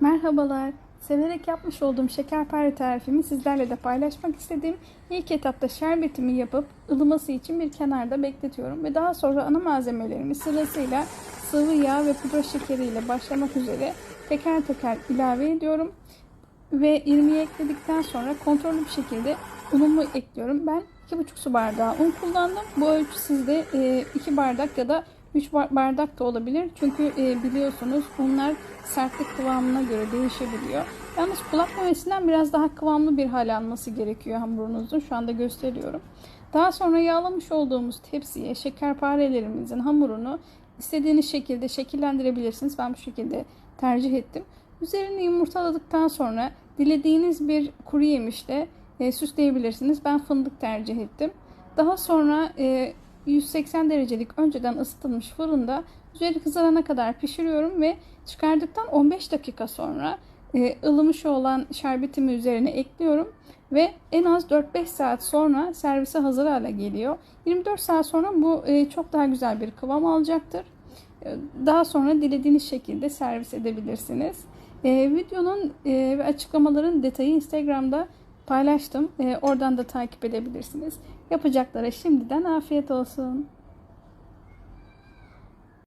Merhabalar. Severek yapmış olduğum şekerpare tarifimi sizlerle de paylaşmak istedim. İlk etapta şerbetimi yapıp ılıması için bir kenarda bekletiyorum ve daha sonra ana malzemelerimi sırasıyla sıvı yağ ve pudra şekeri ile başlamak üzere teker teker ilave ediyorum. Ve irmiği ekledikten sonra kontrollü bir şekilde unumu ekliyorum. Ben 2,5 su bardağı un kullandım. Bu ölçü sizde 2 bardak ya da 3 bardak da olabilir. Çünkü e, biliyorsunuz unlar sertlik kıvamına göre değişebiliyor. Yalnız kulak memesinden biraz daha kıvamlı bir hal alması gerekiyor hamurunuzun. Şu anda gösteriyorum. Daha sonra yağlamış olduğumuz tepsiye şekerparelerimizin hamurunu istediğiniz şekilde şekillendirebilirsiniz. Ben bu şekilde tercih ettim. Üzerini yumurtaladıktan sonra dilediğiniz bir kuru yemişle e, süsleyebilirsiniz. Ben fındık tercih ettim. Daha sonra e, 180 derecelik önceden ısıtılmış fırında üzeri kızarana kadar pişiriyorum ve çıkardıktan 15 dakika sonra e, ılımış olan şerbetimi üzerine ekliyorum ve en az 4-5 saat sonra servise hazır hale geliyor. 24 saat sonra bu e, çok daha güzel bir kıvam alacaktır. E, Daha sonra dilediğiniz şekilde servis edebilirsiniz. E, videonun e, ve açıklamaların detayı Instagram'da paylaştım. E, oradan da takip edebilirsiniz. Yapacaklara şimdiden afiyet olsun.